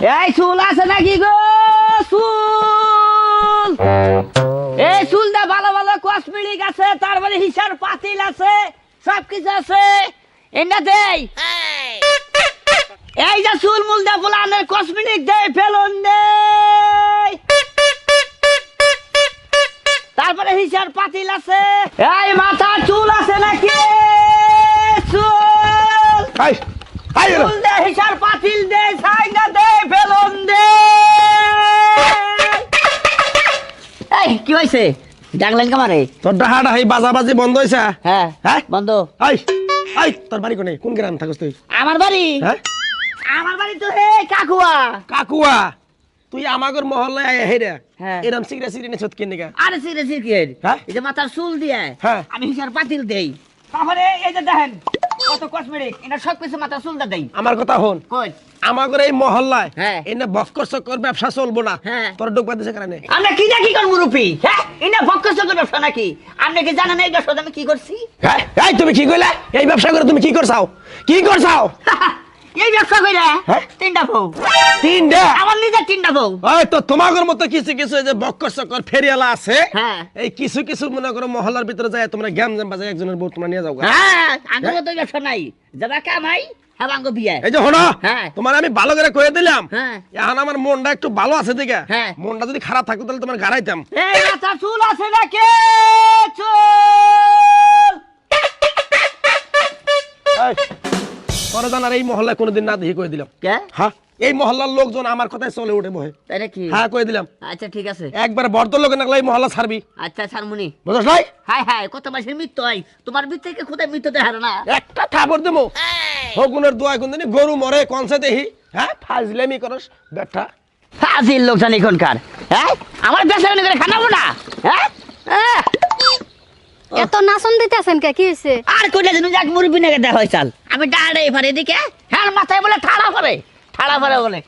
এই চুল আছে নাকি গো? চুল! এই চুল দা ভালো ভালো কসমেটিক আছে তারপরে হিসার পাতিল আছে সব কিছু আছে। এটা দেই। এই যে চুল মুল দা ফুলানের কসমেটিক দেই, ফেলন দেই। তারপরে হিসার পাতিল আছে। এই মাথা চুল আছে নাকি? চুল! দে হিসার পাতিল দে সাইনা দে ফেলন দে। এই কি হয়েছে ডাকলেন কামারে? তোর ডাহাটা হাই বাজাবাজি বন্ধ হয়েছে হ্যাঁ? হ্যাঁ? বন্ধ। তোর বাড়ি কোনে? কোন গ্রাম থাকস তুই? আমার বাড়ি? হ্যাঁ? আমার বাড়ি তো হে কাকুয়া। কাকুয়া তুই আমাগর মহল্লায় আয় হেরে হ্যাঁ। এরম সিগরে সিগরে নিছত কেন নিকা আরে হ্যাঁ? এই যে মাথার চুল দিয়ে হ্যাঁ। আমি হিসার পাতিল দেই। তারপরে এই যে দেখেন কত কসমেটিক এটা সব কিছু মাথা চুলটা দেই। আমার কথা হন কই? আমাগর এই মহল্লায় হ্যাঁ। এনে বক্কর চক্কর ব্যবসা চলবো না। হ্যাঁ। তোর ডুকবা দিছে কারণে। আমরা কি না কি করব রুপি? হ্যাঁ? এনে বক্কর চক্কর ব্যবসা নাকি? আপনি কি জানেন এই ব্যবসা আমি কি করছি? হ্যাঁ? এই তুমি কি কইলা? এই ব্যবসা করে তুমি কি করছাও? কি করছাও? এই ব্যবসা কইরা হ্যাঁ? তিনটা বউ। তিনটা? আমার নিজের তিনটা বউ। ওই তো মতো কিছু কিছু এই যে বক্কর চক্কর ফেরিয়ালা আছে হ্যাঁ। এই কিছু কিছু মনে করো মহল্লার ভিতরে যায় তোমরা গ্যাম জ্যাম বাজায় একজনের বউ তোমরা নিয়ে যাও হ্যাঁ আঙ্গুল তো ব্যবসা নাই। যাবা কামাই হ্যাঁ এই যে হ্যাঁ। তোমার আমি ভালো করে কয়ে দিলাম। হ্যাঁ। এখন আমার মনটা একটু ভালো আছে দিকে হ্যাঁ। মনটা যদি খারাপ থাকতো তাহলে তোমার গাড়াইতাম। এই চুল আছে নাকি? চুল। এই, তোরা জানার এই মহল্লায় কোনোদিন না দেখি কয়ে দিলাম। কে? হ্যাঁ এই মহল্লার লোকজন আমার কথায় চলে উঠে বহে। তাই নাকি হ্যাঁ কয়ে দিলাম। আচ্ছা ঠিক আছে। একবার বর্দ লোক নাকলে এই মহল্লা ছাড়বি। আচ্ছা সারমুনি বুঝছ নাই? হাই হাই কত মাসের মৃত্যু হয়? তোমার মৃত্যু থেকে কোথায় মৃত্যু দেখার না। একটা থাপর দেবো হগুনের দোয়া কোন দিন গরু মরে কনসে দেখি হ্যাঁ ফাজলেমি করস বেটা। ফাজিল লোকজন এখনকার। হ্যাঁ? আমার বেসা করে খানাবো না। হ্যাঁ! এত নাচন দিতেছেন কে? কি হয়েছে আর কইলা যেন যাক মুরব্বি নাকি দেখা চাল। আমি ডাড়ে এবার এদিকে হ্যাঁ মাথায় বলে ঠাড়া করে বলে।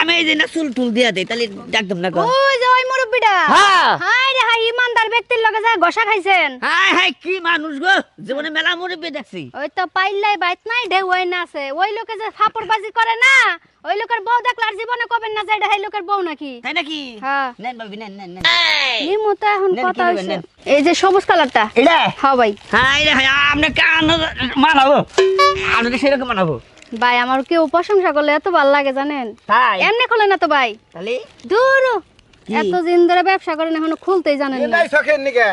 আমি এই যে না চুল টুল দিয়া দেই তাহলে ডাকতাম না গো যে ওই মুরব্বিটা। হ্যাঁ। হাই রে হাই ইমানদার ব্যক্তির লগে গসা খাইছেন। হাই হাই কি মানুষ গো জীবনে মেলা মুরব্বি দেখছি। ওই তো পাইলাই বাইত নাই ঢেউ ওই না আছে। ওই লোকে যে করে না ওই লোকের বউ দেখলে আর জীবনে কবেন না যে এটা লোকের বউ নাকি? তাই নাকি? হ্যাঁ। নেন বাবি নেন নেন নেন। নিমু তো এখন কথা হইছে। এই যে সবুজ কালারটা। এটা? হ্যাঁ ভাই। হাই রে হাই আপনি কান মানাবো? আপনাকে সেরকম মানাবো? ভাই আমার কেউ প্রশংসা করলে এত ভালো লাগে জানেন? তাই? এমনি খোলে না তো ভাই। তাহলে? দূর? এত দিন ধরে ব্যবসা করেন এখনও খুলতেই জানেন না। শখের নিকে।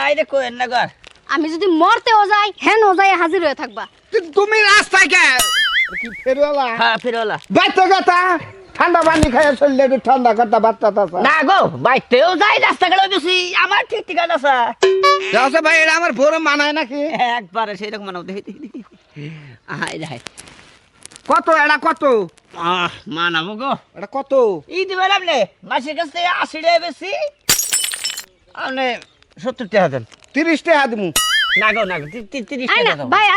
আই কোয়েন না গর আমি যদি মরতেও যাই হেন ও যাই হাজির হয়ে থাকবা। তুমি রাস্তায় কে? কি ফেরওয়ালা হ্যাঁ বাইতো কথা ঠান্ডা পানি খাইয়া চললে একটু ঠান্ডা করতে তাছা। না গো বাইতেও যাই রাস্তাঘাটে বেশি। আমার ঠিক ঠিকানা আছে। ভাই এটা আমার বড় মানায় নাকি? একবারে সেরকম মানাবো দেখি দেখি হাই কত এটা কত? আহ মানাবো গো। এটা কত? ই দিবেন আপনি মাসের কাছ থেকে আশি টাকা বেশি। আপনি সত্তর টাকা দেন। তিরিশ টাকা দিমু। না গো না গো তি- তি- তিরিশ টাকা দেবো। ভাই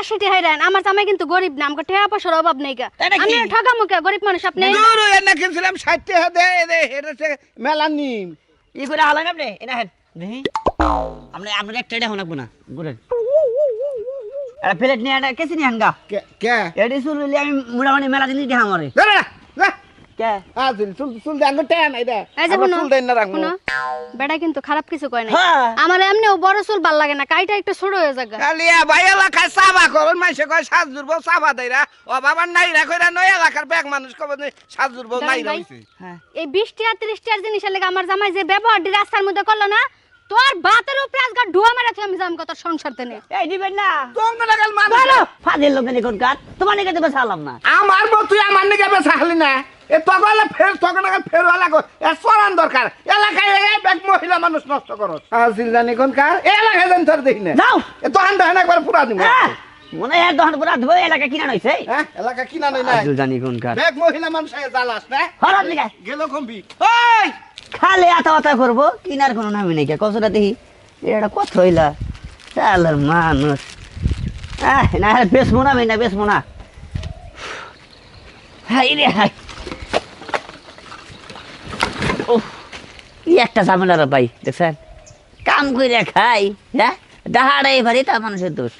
আমার জামাই কিন্তু গরিব না আমাকে টাকা পয়সার অভাব নেই গা। আমি ঠকা মুখে গরিব মানুষ আপনি? দূর এনে কিনছিলাম ষাট টাকা দে দে এটা মেলা নিম ই করে হালান আপনি এনা হেন দেখি। আপনি আপনার একটা হনাকবো না ঘুরেন। একটা প্লেট নিয়ে কেসি নিয়ে কে কে? এটি শুনলি আমি মেলা জিনিস দেখা মরে। দে রে, কে? হ্যাঁ, চুল চুল চুল দে আঙ্গুর টাকা নাই দে। এই যে আবার দেন না শুনো। বেটা কিন্তু খারাপ কিছু কয় না হ্যাঁ। আমার এমনিও বড় চুল ভালো লাগে না কাইটা একটু ছোট হয়ে যাগা খালি ভাই এলাকায় করুন মাইসে কয় সাত জুড়বো চাবা দেয়রা ও বাবার নাইরা কইরা নয় এলাকার ব্যাগ মানুষ কব। হইছে। হ্যাঁ। এই বিশ টাকা তিরিশ টাকার জিনিসের লেগে আমার জামাই যে ব্যবহারটি রাস্তার মধ্যে করল না তোর বাতের উপরে আজকাল ঢুয়া মেরেছে আমি জাম কত সংসার তেনে। এই দিবেন না। তোমরা লাগাল মানুষ। বলো ফাজিল লোক এখন কার তোমার নিকে দেবে সালাম না। আমার বউ তুই আমার নিকে বেচা খালি না। এ তগলে ফের তখন ফেরওয়া লাগো এ চরান দরকার। এলাকায় ব্যাগ মহিলা মানুষ নষ্ট করো আসিল জানি কোন কার এলাকায় জানি তোর দেখি না। যাও। এ দোকান দোকান একবার পুরা দিব। হ্যাঁ, মনে হয় দহন পুরা ধুয়ে এলাকা কিনা নইছে হ্যাঁ এলাকা কিনা নই না। জানি কোন কার ব্যাগ মহিলা মানুষ জ্বালাস না। হরাত লিগা গেল কমবি। ওই খালি আতা আতা করব কিনার কোনো নামই নেই কে? কসটা দেখি এটা কত হইলা? চালার মানুষ। আহ না বেসমো না আমি না বেসমো না। হাই রে হাই। উফ, কি একটা ঝামেলা রে ভাই দেখছেন? কাম করে খাই হ্যাঁ? ডাহাড়াই ভারি তা মানুষের দোষ।